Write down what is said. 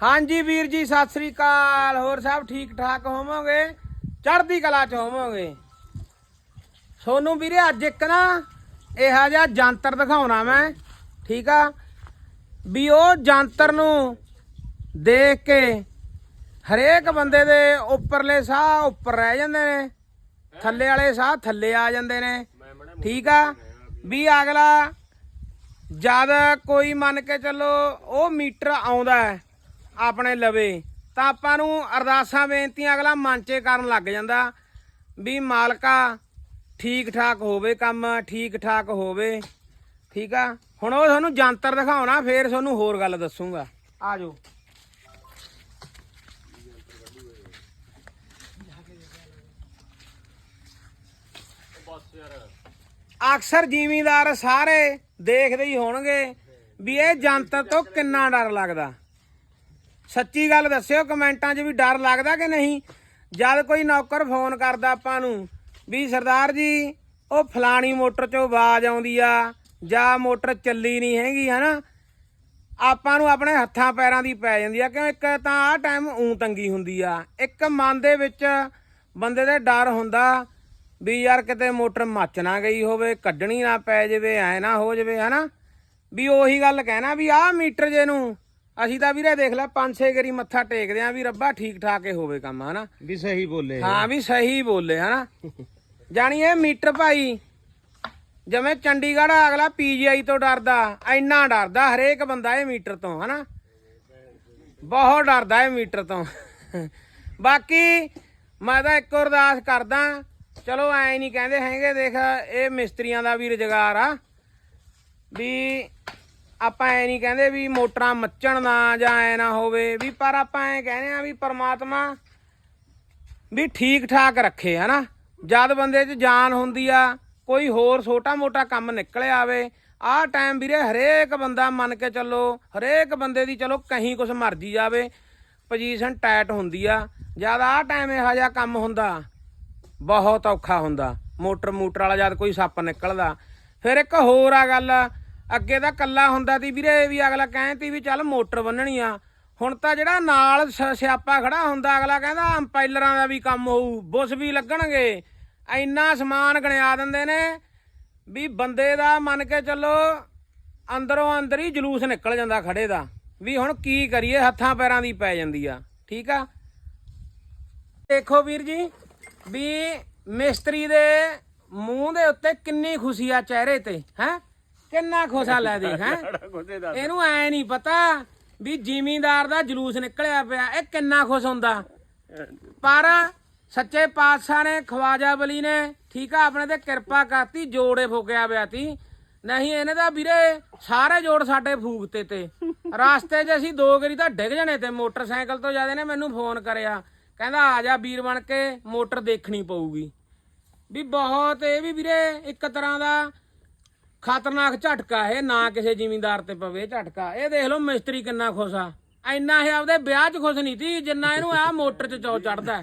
ਹਾਂਜੀ ਵੀਰ ਜੀ, ਸਤਿ ਸ੍ਰੀ ਅਕਾਲ। ਹੋਰ ਸਭ ਠੀਕ ਠਾਕ ਹੋਵੋਗੇ? ਚੜ੍ਹਦੀ ਕਲਾ ਚ ਹੋਵੋਗੇ। ਸੋਨੂੰ ਵੀਰੇ, ਅੱਜ ਇੱਕ ਨਾ ਇਹੋ ਜਿਹਾ ਜੰਤਰ ਦਿਖਾਉਣਾ ਮੈਂ, ਠੀਕ ਆ? ਵੀ ਉਹ ਜੰਤਰ ਨੂੰ ਦੇਖ ਕੇ ਹਰੇਕ ਬੰਦੇ ਦੇ ਉੱਪਰਲੇ ਸਾਹ ਉੱਪਰ ਰਹਿ ਜਾਂਦੇ ਨੇ, ਥੱਲੇ ਵਾਲੇ ਸਾਹ ਥੱਲੇ ਆ ਜਾਂਦੇ ਨੇ, ਠੀਕ ਆ? ਵੀ ਅਗਲਾ ਜਦ ਕੋਈ ਮੰਨ ਕੇ ਚੱਲੋ ਉਹ ਮੀਟਰ ਆਉਂਦਾ ਹੈ ਆਪਣੇ ਲਵੇ, ਤਾਂ ਆਪਾਂ ਨੂੰ ਅਰਦਾਸਾਂ, ਬੇਨਤੀਆਂ ਅਗਲਾ ਮਨ ਕਰਨ ਲੱਗ ਜਾਂਦਾ ਵੀ ਮਾਲਕਾ ਠੀਕ ਠਾਕ ਹੋਵੇ ਕੰਮ ਠੀਕ ਠਾਕ ਹੋਵੇ, ਠੀਕ ਆ? ਹੁਣ ਉਹ ਤੁਹਾਨੂੰ ਜੰਤਰ ਦਿਖਾਉਣਾ, ਫੇਰ ਤੁਹਾਨੂੰ ਹੋਰ ਗੱਲ ਦੱਸੂਗਾ। ਆ ਜਾਓ। ਅਕਸਰ ਜ਼ਿਮੀਂਦਾਰ ਸਾਰੇ ਦੇਖਦੇ ਹੀ ਹੋਣਗੇ ਵੀ ਇਹ ਜੰਤਰ ਤੋਂ ਕਿੰਨਾ ਡਰ ਲੱਗਦਾ। ਸੱਚੀ ਗੱਲ ਦੱਸਿਓ, ਕਮੈਂਟਾਂ 'ਚ ਵੀ ਡਰ ਲੱਗਦਾ ਕਿ ਨਹੀਂ? ਜਦ ਕੋਈ ਨੌਕਰ ਫੋਨ ਕਰਦਾ ਆਪਾਂ ਨੂੰ, ਵੀ ਸਰਦਾਰ ਜੀ, ਉਹ ਫਲਾਣੀ ਮੋਟਰ 'ਚੋਂ ਆਵਾਜ਼ ਆਉਂਦੀ ਆ, ਜਾਂ ਮੋਟਰ ਚੱਲੀ ਨਹੀਂ ਹੈਗੀ, ਹਨਾ? ਆਪਾਂ ਨੂੰ ਆਪਣੇ ਹੱਥਾਂ ਪੈਰਾਂ ਦੀ ਪੈ ਜਾਂਦੀ ਆ, ਕਿਉਂ ਇੱਕ ਤਾਂ ਆਹ ਟਾਈਮ ਊਂ ਤੰਗੀ ਹੁੰਦੀ ਆ। ਇੱਕ ਮਨ ਦੇ ਵਿੱਚ ਬੰਦੇ ਦੇ ਡਰ ਹੁੰਦਾ ਵੀ ਯਾਰ ਕਿਤੇ ਮੋਟਰ ਮੱਚ ਨਾ ਗਈ ਹੋਵੇ, ਕੱਢਣੀ ਨਾ ਪੈ ਜਾਵੇ, ਐ ਨਾ ਹੋ ਜਾਵੇ, ਹਨਾ? ਵੀ ਉਹੀ ਗੱਲ ਕਹਿਣਾ ਵੀ ਆਹ ਮੀਟਰ ਜੇ ਨੂੰ ਅਸੀਂ ਤਾਂ ਵੀਰੇ ਦੇਖ ਲੈ ਪੰਜ ਛੇ ਗਰੀ ਮੱਥਾ ਟੇਕਦੇ ਆਂ ਵੀ ਰੱਬਾ ਠੀਕ ਠਾਕ ਹੀ ਹੋਵੇ ਕੰਮ ਹਨਾ? ਵੀ ਸਹੀ ਬੋਲੇ ਹਾਂ ਵੀ ਸਹੀ ਬੋਲੇ ਹਨਾ? ਜਾਣੀ ਇਹ ਮੀਟਰ ਭਾਈ ਜਿਵੇਂ ਚੰਡੀਗੜ੍ਹ ਅਗਲਾ ਪੀਜੀਆਈ ਤੋਂ ਡਰਦਾ ਇੰਨਾ ਡਰਦਾ ਹਰੇਕ ਬੰਦਾ ਇਹ ਮੀਟਰ ਤੋਂ ਹਨਾ? ਬਹੁਤ ਡਰਦਾ ਇਹ ਮੀਟਰ ਤੋਂ। ਬਾਕੀ ਮੈਂ ਤਾਂ ਇੱਕ ਅਰਦਾਸ ਕਰਦਾ ਚਲੋ ਐ ਨਹੀਂ ਕਹਿੰਦੇ ਹੈਗੇ ਦੇਖ ਇਹ ਮਿਸਤਰੀਆਂ ਦਾ ਵੀ ਰੁਜ਼ਗਾਰ ਆ ਵੀ ਆਪਾਂ ਐ ਨਹੀਂ ਕਹਿੰਦੇ ਵੀ ਮੋਟਰਾਂ ਮੱਚਣ ਨਾ ਜਾਂ ਐ ਨਾ ਹੋਵੇ ਵੀ, ਪਰ ਆਪਾਂ ਐ ਕਹਿੰਦੇ ਆ ਵੀ ਪਰਮਾਤਮਾ ਵੀ ਠੀਕ ਠਾਕ ਰੱਖੇ, ਹਨਾ? ਜਦ ਬੰਦੇ 'ਚ ਜਾਨ ਹੁੰਦੀ ਆ, ਕੋਈ ਹੋਰ ਛੋਟਾ ਮੋਟਾ ਕੰਮ ਨਿਕਲ ਆਵੇ, ਆਹ ਟਾਈਮ ਵੀਰੇ ਹਰੇਕ ਬੰਦਾ ਮੰਨ ਕੇ ਚੱਲੋ, ਹਰੇਕ ਬੰਦੇ ਦੀ ਚਲੋ ਕਹੀਂ ਕੁਛ ਮਰਜ਼ੀ ਜਾਵੇ ਪੋਜੀਸ਼ਨ ਟਾਈਟ ਹੁੰਦੀ ਆ। ਜਦ ਆਹ ਟਾਈਮ ਇਹੋ ਜਿਹਾ ਕੰਮ ਹੁੰਦਾ, ਬਹੁਤ ਔਖਾ ਹੁੰਦਾ। ਮੋਟਰ ਮੋਟਰ ਵਾਲਾ ਜਦ ਕੋਈ ਸੱਪ ਨਿਕਲਦਾ। ਫਿਰ ਇੱਕ ਹੋਰ ਆ ਗੱਲ ਅੱਗੇ ਤਾਂ ਕੱਲਾ ਹੁੰਦਾ ਤੀ ਵੀਰੇ, ਵੀ ਅਗਲਾ ਕਹਿੰਦੀ ਵੀ ਚੱਲ ਮੋਟਰ ਬੰਨਣੀ ਆ। ਹੁਣ ਤਾਂ ਜਿਹੜਾ ਨਾਲ ਸਿਆਪਾ ਖੜਾ ਹੁੰਦਾ, ਅਗਲਾ ਕਹਿੰਦਾ ਅੰਪਾਇਲਰਾਂ ਦਾ ਵੀ ਕੰਮ ਹੋਊ, ਬੁਸ ਵੀ ਲੱਗਣਗੇ। ਇੰਨਾ ਸਮਾਨ ਗਣਿਆ ਦਿੰਦੇ ਨੇ ਵੀ ਬੰਦੇ ਦਾ ਮੰਨ ਕੇ ਚੱਲੋ ਅੰਦਰੋਂ ਅੰਦਰ ਹੀ ਜਲੂਸ ਨਿਕਲ ਜਾਂਦਾ ਖੜੇ ਦਾ, ਵੀ ਹੁਣ ਕੀ ਕਰੀਏ, ਹੱਥਾਂ ਪੈਰਾਂ ਦੀ ਪੈ ਜਾਂਦੀ ਆ, ਠੀਕ ਆ? ਦੇਖੋ ਵੀਰ ਜੀ, ਵੀ ਮਿਸਤਰੀ ਦੇ ਮੂੰਹ ਦੇ ਉੱਤੇ ਕਿੰਨੀ ਖੁਸ਼ੀ ਆ ਚਿਹਰੇ ਤੇ, ਹੈ? ਕਿੰਨਾ ਖੁਸ਼ਾ ਲੈ ਦੇਖ ਹੈ? ਇਹਨੂੰ ਐ ਨਹੀਂ ਪਤਾ ਵੀ ਜ਼ਿਮੀਂਦਾਰ ਦਾ ਜਲੂਸ ਨਿਕਲਿਆ ਪਿਆ ਇਹ ਕਿੰਨਾ ਖੁਸ਼ ਹੁੰਦਾ। ਪਰ ਸੱਚੇ ਪਾਤਸ਼ਾਹ ਨੇ ਖਵਾਜਾ ਬਲੀ ਨੇ ਠੀਕ ਆ ਆਪਣੇ ਤੇ ਕਿਰਪਾ ਕਰਤੀ ਜੋੜੇ ਫੁਕਿਆ ਪਿਆ ਤੀ। ਨਹੀਂ ਇਹਨੇ ਤਾਂ ਵੀਰੇ ਸਾਰੇ ਜੋੜ ਸਾਡੇ ਫੂਕਤੇ ਤੇ। ਰਾਸਤੇ 'ਚ ਅਸੀਂ ਦੋ ਗਰੀ ਤਾਂ ਡਿੱਗ ਜਾਣੇ ਤੇ ਮੋਟਰਸਾਈਕਲ ਤੋਂ ਜ਼ਿਆਦਾ ਨੇ ਮੈਨੂੰ ਫੋਨ ਕਰਿਆ। ਕਹਿੰਦਾ ਆ ਜਾ ਵੀਰ ਬਣ ਕੇ ਮੋਟਰ ਦੇਖਣੀ ਪਊਗੀ। ਵੀ ਬਹੁਤ ਇਹ ਵੀ ਵੀਰੇ ਇੱਕ ਤਰ੍ਹਾਂ ਦਾ ਖਤਰਨਾਕ ਝਟਕਾ ਇਹ, ਨਾ ਕਿਸੇ ਜ਼ਿਮੀਂਦਾਰ ਤੇ ਪਵੇ ਝਟਕਾ। ਇਹ ਦੇਖ ਲਓ ਮਿਸਤਰੀ ਕਿੰਨਾ ਖੁਸ਼ ਆ। ਇੰਨਾ ਇਹ ਆਪਦੇ ਵਿਆਹ 'ਚ ਖੁਸ਼ ਨਹੀਂ ਸੀ, ਜਿੰਨਾ ਇਹਨੂੰ ਆ ਮੋਟਰ 'ਚ ਚੌ ਚੜਦਾ